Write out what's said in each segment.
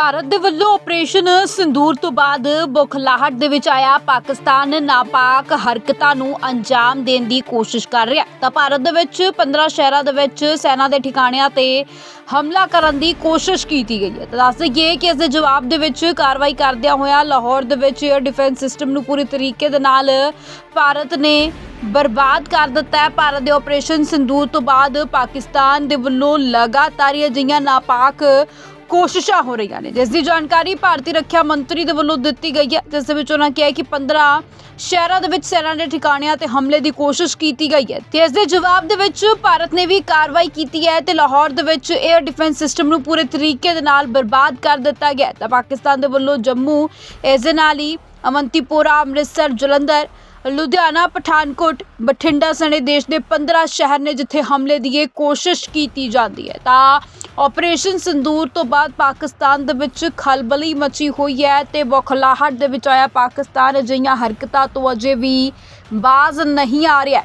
ਭਾਰਤ ਦੇ ਵੱਲੋਂ ਆਪਰੇਸ਼ਨ ਸਿੰਦੂਰ ਤੋਂ ਬਾਅਦ ਬੁਖਲਾਹਟ ਦੇ ਵਿੱਚ ਆਇਆ ਪਾਕਿਸਤਾਨ ਨਾਪਾਕ ਹਰਕਤਾਂ ਨੂੰ ਅੰਜਾਮ ਦੇਣ ਦੀ ਕੋਸ਼ਿਸ਼ ਕਰ ਰਿਹਾ। ਤਾਂ ਭਾਰਤ ਦੇ ਵਿੱਚ 15 ਸ਼ਹਿਰਾਂ ਦੇ ਵਿੱਚ ਸੈਨਾ ਦੇ ਠਿਕਾਣਿਆਂ ਤੇ ਹਮਲਾ ਕਰਨ ਦੀ ਕੋਸ਼ਿਸ਼ ਕੀਤੀ ਗਈ ਹੈ। ਤਾਂ ਦੱਸ ਦਈਏ ਕਿ ਇਸ ਦੇ ਜਵਾਬ ਦੇ ਵਿੱਚ ਕਾਰਵਾਈ ਕਰਦਿਆਂ ਹੋਇਆ ਲਾਹੌਰ ਦੇ ਵਿੱਚ 에ਅਰ ਡਿਫੈਂਸ ਸਿਸਟਮ ਨੂੰ ਪੂਰੀ ਤਰੀਕੇ ਦੇ ਨਾਲ ਭਾਰਤ ਨੇ ਬਰਬਾਦ ਕਰ ਦਿੱਤਾ ਹੈ। ਭਾਰਤ ਦੇ ਆਪਰੇਸ਼ਨ ਸਿੰਦੂਰ ਤੋਂ ਬਾਅਦ ਪਾਕਿਸਤਾਨ ਦੇ ਵੱਲੋਂ ਲਗਾਤਾਰ ਅਜਿਹੀਆਂ ਨਾਪਾਕ ਕੋਸ਼ਿਸ਼ਾਂ ਹੋ ਰਹੀਆਂ ਨੇ, ਜਿਸ ਦੀ ਜਾਣਕਾਰੀ ਭਾਰਤੀ ਰੱਖਿਆ ਮੰਤਰੀ ਦੇ ਵੱਲੋਂ ਦਿੱਤੀ ਗਈ ਹੈ। ਜਿਸ ਦੇ ਵਿੱਚ ਉਹਨਾਂ ਕਿਹਾ ਕਿ 15 ਸ਼ਹਿਰਾਂ ਦੇ ਵਿੱਚ ਸੈਨਾ ਦੇ ਠਿਕਾਣਿਆਂ ਤੇ ਹਮਲੇ ਦੀ ਕੋਸ਼ਿਸ਼ ਕੀਤੀ ਗਈ ਹੈ ਤੇ ਇਸ ਦੇ ਜਵਾਬ ਦੇ ਵਿੱਚ ਭਾਰਤ ਨੇ ਵੀ ਕਾਰਵਾਈ ਕੀਤੀ ਹੈ ਤੇ ਲਾਹੌਰ ਦੇ ਵਿੱਚ 에ਅਰ ਡਿਫੈਂਸ ਸਿਸਟਮ ਨੂੰ ਪੂਰੇ ਤਰੀਕੇ ਦੇ ਨਾਲ ਬਰਬਾਦ ਕਰ ਦਿੱਤਾ ਗਿਆ ਤਾਂ ਪਾਕਿਸਤਾਨ ਦੇ ਵੱਲੋਂ ਜੰਮੂ, ਇਸ ਦੇ ਨਾਲ ਹੀ ਅਵੰਤੀਪੋਰਾ, ਅੰਮ੍ਰਿਤਸਰ, ਜਲੰਧਰ ਲੁਧਿਆਣਾ, ਪਠਾਨਕੋਟ, ਬਠਿੰਡਾ ਸਣੇ ਦੇਸ਼ ਦੇ 15 ਸ਼ਹਿਰ ਨੇ ਜਿੱਥੇ ਹਮਲੇ ਦੀ ਇਹ ਕੋਸ਼ਿਸ਼ ਕੀਤੀ ਜਾਂਦੀ ਹੈ। ਤਾਂ ਆਪਰੇਸ਼ਨ ਸੰਦੂਰ ਤੋਂ ਬਾਅਦ ਪਾਕਿਸਤਾਨ ਦੇ ਵਿੱਚ ਖਲਬਲੀ ਮਚੀ ਹੋਈ ਹੈ ਤੇ ਬੌਖਲਾਹਟ ਦੇ ਵਿੱਚ ਆਇਆ ਪਾਕਿਸਤਾਨ, ਅਜਿਹੀਆਂ ਹਰਕਤਾਂ ਤੋਂ ਅਜੇ ਵੀ ਬਾਜ਼ ਨਹੀਂ ਆ ਰਿਹਾ।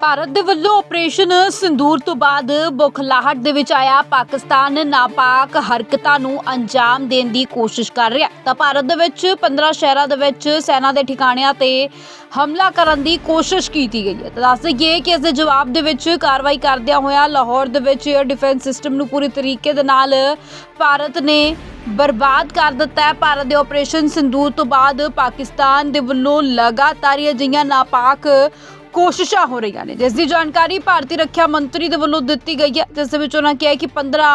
ਭਾਰਤ ਦੇ ਵੱਲੋਂ ਆਪਰੇਸ਼ਨ ਸਿੰਦੂਰ ਤੋਂ ਬਾਅਦ ਬੁਖਲਾਹਟ ਦੇ ਵਿੱਚ ਆਇਆ ਪਾਕਿਸਤਾਨ ਨਾਪਾਕ ਹਰਕਤਾਂ ਨੂੰ ਅੰਜਾਮ ਦੇਣ ਦੀ ਕੋਸ਼ਿਸ਼ ਕਰ ਰਿਹਾ। ਤਾਂ ਭਾਰਤ ਦੇ ਵਿੱਚ 15 ਸ਼ਹਿਰਾਂ ਦੇ ਵਿੱਚ ਸੈਨਾ ਦੇ ਠਿਕਾਣਿਆਂ ਤੇ ਹਮਲਾ ਕਰਨ ਦੀ ਕੋਸ਼ਿਸ਼ ਕੀਤੀ ਗਈ ਹੈ। ਤਾਂ ਦੱਸ ਦਈਏ ਕਿ ਇਸ ਦੇ ਜਵਾਬ ਦੇ ਵਿੱਚ ਕਾਰਵਾਈ ਕਰਦਿਆਂ ਹੋਇਆ ਲਾਹੌਰ ਦੇ ਵਿੱਚ 에ਅਰ ਡਿਫੈਂਸ ਸਿਸਟਮ ਨੂੰ ਪੂਰੀ ਤਰੀਕੇ ਦੇ ਨਾਲ ਭਾਰਤ ਨੇ ਬਰਬਾਦ ਕਰ ਦਿੱਤਾ ਹੈ। ਭਾਰਤ ਦੇ ਆਪਰੇਸ਼ਨ ਸਿੰਦੂਰ ਤੋਂ ਬਾਅਦ ਪਾਕਿਸਤਾਨ ਦੇ ਵੱਲੋਂ ਲਗਾਤਾਰ ਅਜਿਹੀਆਂ ਨਾਪਾਕ ਕੋਸ਼ਿਸ਼ਾਂ ਹੋ ਰਹੀਆਂ ਨੇ। ਜਿਸ ਦੀ ਜਾਣਕਾਰੀ ਭਾਰਤੀ ਰੱਖਿਆ ਮੰਤਰੀ ਦੇ ਵੱਲੋਂ ਦਿੱਤੀ ਗਈ ਹੈ, ਜਿਸ ਦੇ ਵਿੱਚ ਉਹਨਾਂ ਕਿਹਾ ਕਿ 15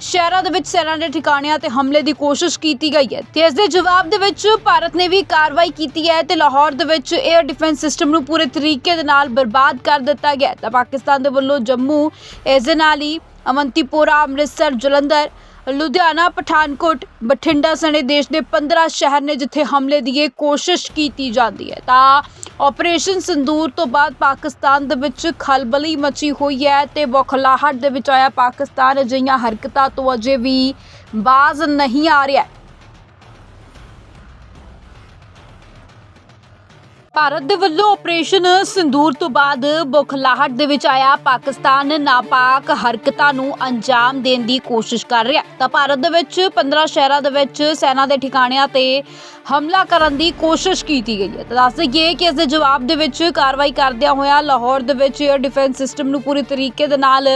ਸ਼ਹਿਰਾਂ ਦੇ ਵਿੱਚ ਸੈਨਾ ਦੇ ਠਿਕਾਣਿਆਂ ਤੇ ਹਮਲੇ ਦੀ ਕੋਸ਼ਿਸ਼ ਕੀਤੀ ਗਈ ਹੈ। ਤੇ ਇਸ ਦੇ ਜਵਾਬ ਦੇ ਵਿੱਚ ਭਾਰਤ ਨੇ ਵੀ ਕਾਰਵਾਈ ਕੀਤੀ ਹੈ ਤੇ ਲਾਹੌਰ ਦੇ ਵਿੱਚ 에ਅਰ ਡਿਫੈਂਸ ਸਿਸਟਮ ਨੂੰ ਪੂਰੇ ਤਰੀਕੇ ਦੇ ਨਾਲ ਬਰਬਾਦ ਕਰ ਦਿੱਤਾ ਗਿਆ ਤਾਂ ਪਾਕਿਸਤਾਨ ਦੇ ਵੱਲੋਂ ਜੰਮੂ, ਇਸ ਦੇ ਨਾਲ ਹੀ ਅਵੰਤੀਪੁਰਾ, ਅੰਮ੍ਰਿਤਸਰ, ਜਲੰਧਰ, ਲੁਧਿਆਣਾ, ਪਠਾਨਕੋਟ, ਬਠਿੰਡਾ ਸਣੇ ਦੇਸ਼ ਦੇ 15 ਸ਼ਹਿਰ ਨੇ ਜਿੱਥੇ ਹਮਲੇ ਦੀ ਇਹ ਕੋਸ਼ਿਸ਼ ਕੀਤੀ ਜਾਂਦੀ ਹੈ। ਤਾਂ ਆਪਰੇਸ਼ਨ ਸਿੰਦੂਰ ਤੋਂ ਬਾਅਦ ਪਾਕਿਸਤਾਨ ਦੇ ਵਿੱਚ ਖਲਬਲੀ ਮਚੀ ਹੋਈ ਹੈ ਤੇ ਬੌਖਲਾਹਟ ਦੇ ਵਿੱਚ ਆਇਆ ਪਾਕਿਸਤਾਨ, ਅਜਿਹੀਆਂ ਹਰਕਤਾਂ ਤੋਂ ਅਜੇ ਵੀ ਬਾਜ਼ ਨਹੀਂ ਆ ਰਿਹਾ। ਭਾਰਤ ਦੇ ਵੱਲੋਂ ਆਪਰੇਸ਼ਨ ਸਿੰਦੂਰ ਤੋਂ ਬਾਅਦ ਬੁਖਲਾਹਟ ਦੇ ਵਿੱਚ ਆਇਆ ਪਾਕਿਸਤਾਨ ਨਾਪਾਕ ਹਰਕਤਾਂ ਨੂੰ ਅੰਜਾਮ ਦੇਣ ਦੀ ਕੋਸ਼ਿਸ਼ ਕਰ ਰਿਹਾ ਤਾਂ ਭਾਰਤ ਦੇ ਵਿੱਚ 15 ਸ਼ਹਿਰਾਂ ਦੇ ਵਿੱਚ ਸੈਨਾ ਦੇ ਠਿਕਾਣਿਆਂ ਤੇ ਹਮਲਾ ਕਰਨ ਦੀ ਕੋਸ਼ਿਸ਼ ਕੀਤੀ ਗਈ ਹੈ। ਤਾਂ ਦੱਸ ਦਈਏ ਕਿ ਇਸ ਦੇ ਜਵਾਬ ਦੇ ਵਿੱਚ ਕਾਰਵਾਈ ਕਰਦਿਆਂ ਹੋਇਆ ਲਾਹੌਰ ਦੇ ਵਿੱਚ 에ਅਰ ਡਿਫੈਂਸ ਸਿਸਟਮ ਨੂੰ ਪੂਰੀ ਤਰੀਕੇ ਦੇ ਨਾਲ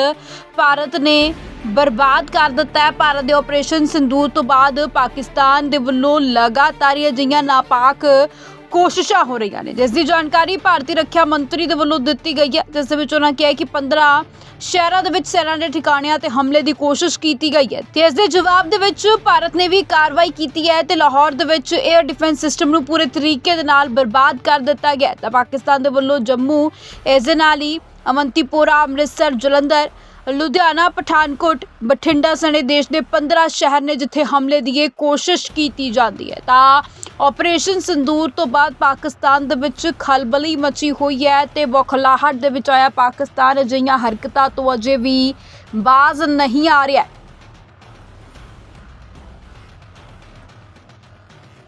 ਭਾਰਤ ਨੇ ਬਰਬਾਦ ਕਰ ਦਿੱਤਾ ਹੈ। ਭਾਰਤ ਦੇ ਆਪਰੇਸ਼ਨ ਸਿੰਦੂਰ ਤੋਂ ਬਾਅਦ ਪਾਕਿਸਤਾਨ ਦੇ ਵੱਲੋਂ ਲਗਾਤਾਰ ਅਜਿਹੀਆਂ ਨਾਪਾਕ ਕੋਸ਼ਿਸ਼ਾਂ ਹੋ ਰਹੀਆਂ ਨੇ, ਜਿਸ ਦੀ ਜਾਣਕਾਰੀ ਭਾਰਤੀ ਰੱਖਿਆ ਮੰਤਰੀ ਦੇ ਵੱਲੋਂ ਦਿੱਤੀ ਗਈ ਹੈ, ਜਿਸ ਦੇ ਵਿੱਚ ਉਹਨਾਂ ਕਿਹਾ ਕਿ 15 ਸ਼ਹਿਰਾਂ ਦੇ ਵਿੱਚ ਸੈਨਾ ਦੇ ਠਿਕਾਣਿਆਂ ਤੇ ਹਮਲੇ ਦੀ ਕੋਸ਼ਿਸ਼ ਕੀਤੀ ਗਈ ਹੈ ਤੇ ਇਸ ਦੇ ਜਵਾਬ ਦੇ ਵਿੱਚ ਭਾਰਤ ਨੇ ਵੀ ਕਾਰਵਾਈ ਕੀਤੀ ਹੈ ਤੇ ਲਾਹੌਰ ਦੇ ਵਿੱਚ 에ਅਰ ਡਿਫੈਂਸ ਸਿਸਟਮ ਨੂੰ ਪੂਰੇ ਤਰੀਕੇ ਦੇ ਨਾਲ ਬਰਬਾਦ ਕਰ ਦਿੱਤਾ ਗਿਆ ਤਾਂ ਪਾਕਿਸਤਾਨ ਦੇ ਵੱਲੋਂ ਜੰਮੂ, ਇਸ ਦੇ ਨਾਲ ਹੀ ਅਵੰਤੀਪੋਰਾ, ਅੰਮ੍ਰਿਤਸਰ, ਜਲੰਧਰ ਲੁਧਿਆਣਾ, ਪਠਾਨਕੋਟ, ਬਠਿੰਡਾ ਸਣੇ ਦੇਸ਼ ਦੇ 15 ਸ਼ਹਿਰ ਨੇ ਜਿੱਥੇ ਹਮਲੇ ਦੀ ਇਹ ਕੋਸ਼ਿਸ਼ ਕੀਤੀ ਜਾਂਦੀ ਹੈ। ਤਾਂ ਆਪਰੇਸ਼ਨ ਸਿੰਦੂਰ ਤੋਂ ਬਾਅਦ ਪਾਕਿਸਤਾਨ ਦੇ ਵਿੱਚ ਖਲਬਲੀ ਮਚੀ ਹੋਈ ਹੈ ਤੇ ਬੌਖਲਾਹਟ ਦੇ ਵਿੱਚ ਆਇਆ ਪਾਕਿਸਤਾਨ, ਅਜਿਹੀਆਂ ਹਰਕਤਾਂ ਤੋਂ ਅਜੇ ਵੀ ਬਾਜ਼ ਨਹੀਂ ਆ ਰਿਹਾ।